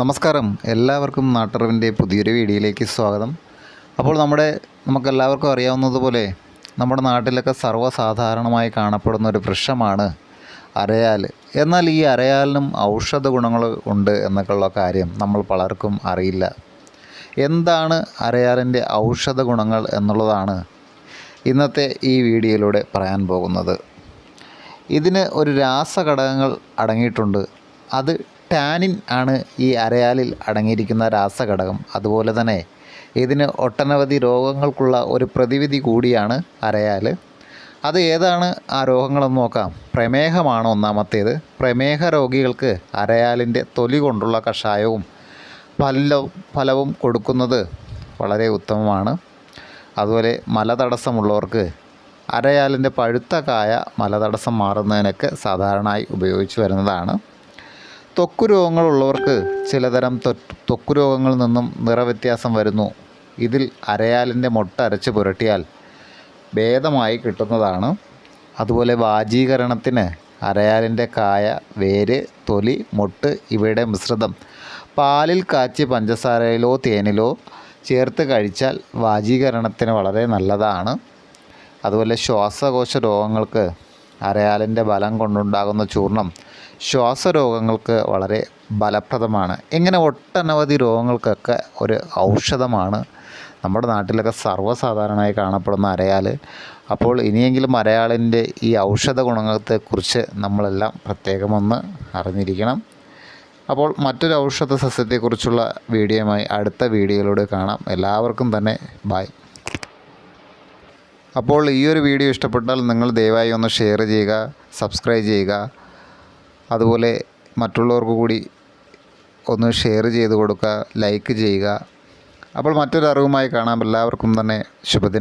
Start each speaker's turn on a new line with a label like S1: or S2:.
S1: നമസ്കാരം. എല്ലാവർക്കും നാട്ടറിവിന്റെ പുതിയൊരു വീഡിയോയിലേക്ക് സ്വാഗതം. അപ്പോൾ നമ്മുടെ നമുക്കെല്ലാവർക്കും അറിയാവുന്നതുപോലെ നമ്മുടെ നാട്ടിലൊക്കെ സർവസാധാരണമായി കാണപ്പെടുന്ന ഒരു വൃക്ഷമാണ് അരയാൽ എന്നാൽ ഈ അരയാലിനും ഔഷധ ഗുണങ്ങൾ ഉണ്ട് എന്നൊക്കെയുള്ള കാര്യം നമ്മൾ പലർക്കും അറിയില്ല. എന്താണ് അരയാലിന്റെ ഔഷധ ഗുണങ്ങൾ എന്നുള്ളതാണ് ഇന്നത്തെ ഈ വീഡിയോയിലൂടെ പറയാൻ പോകുന്നത്. ഇതിന് ഒരു രാസഘടകങ്ങൾ അടങ്ങിയിട്ടുണ്ട്. അത് ടാനിൻ ആണ് ഈ അരയാലിൽ അടങ്ങിയിരിക്കുന്ന രാസഘടകം. അതുപോലെ തന്നെ ഇതിന് ഒട്ടനവധി രോഗങ്ങൾക്കുള്ള ഒരു പ്രതിവിധി കൂടിയാണ് അരയാൽ അത് ഏതാണ്? ആ രോഗങ്ങളെന്ന് നോക്കാം. പ്രമേഹമാണ് ഒന്നാമത്തേത്? പ്രമേഹ രോഗികൾക്ക് അരയാലിന്റെ തൊലി കൊണ്ടുള്ള കഷായവും ഫലവും ഫലവും കൊടുക്കുന്നത് വളരെ ഉത്തമമാണ്. അതുപോലെ മലതടസ്സമുള്ളവർക്ക് അരയാലിന്റെ പഴുത്ത കായ മലതടസ്സം മാറുന്നതിനൊക്കെ സാധാരണയായി ഉപയോഗിച്ച് വരുന്നതാണ്. ത്വക്ക് രോഗങ്ങളുള്ളവർക്ക് ചിലതരം ത്വ- ത്വക്ക് രോഗങ്ങളിൽ നിന്നും നിറവ്യത്യാസം വരുന്നു. ഇതിൽ അരയാലിന്റെ മുട്ട അരച്ച് പുരട്ടിയാൽ ഭേദമായി കിട്ടുന്നതാണ്. അതുപോലെ വാജീകരണത്തിന് അരയാലിന്റെ കായ വേര് തൊലി മുട്ട് ഇവയുടെ മിശ്രിതം. പാലിൽ കാച്ചി പഞ്ചസാരയിലോ തേനിലോ ചേർത്ത് കഴിച്ചാൽ വാജീകരണത്തിന് വളരെ നല്ലതാണ്. അതുപോലെ ശ്വാസകോശ രോഗങ്ങൾക്ക് അരയാലിന്റെ ബലം കൊണ്ടുണ്ടാകുന്ന ചൂർണം ശ്വാസരോഗങ്ങൾക്ക് വളരെ ഫലപ്രദമാണ്. ഇങ്ങനെ ഒട്ടനവധി രോഗങ്ങൾക്കൊക്കെ ഒരു ഔഷധമാണ്. നമ്മുടെ നാട്ടിലൊക്കെ സർവസാധാരണമായി കാണപ്പെടുന്ന അരയാൽ അപ്പോൾ ഇനിയെങ്കിലും അരയാളിന്റെ ഈ ഔഷധ ഗുണങ്ങളെക്കുറിച്ച് നമ്മളെല്ലാം പ്രത്യേകമൊന്ന് അറിഞ്ഞിരിക്കണം. അപ്പോൾ മറ്റൊരു ഔഷധ സസ്യത്തെക്കുറിച്ചുള്ള വീഡിയോയുമായി അടുത്ത വീഡിയോയിലൂടെ കാണാം. എല്ലാവർക്കും തന്നെ ബായ് അപ്പോൾ ഈ ഒരു വീഡിയോ ഇഷ്ടപ്പെട്ടാൽ നിങ്ങൾ ദയവായി ഒന്ന് ഷെയർ ചെയ്യുക സബ്സ്ക്രൈബ് ചെയ്യുക. അതുപോലെ മറ്റുള്ളവർക്ക് കൂടി ഒന്ന് ഷെയർ ചെയ്ത് കൊടുക്കുക ലൈക്ക് ചെയ്യുക. അപ്പോൾ മറ്റൊരറിവുമായി കാണാം. എല്ലാവർക്കും തന്നെ ശുഭദിനം.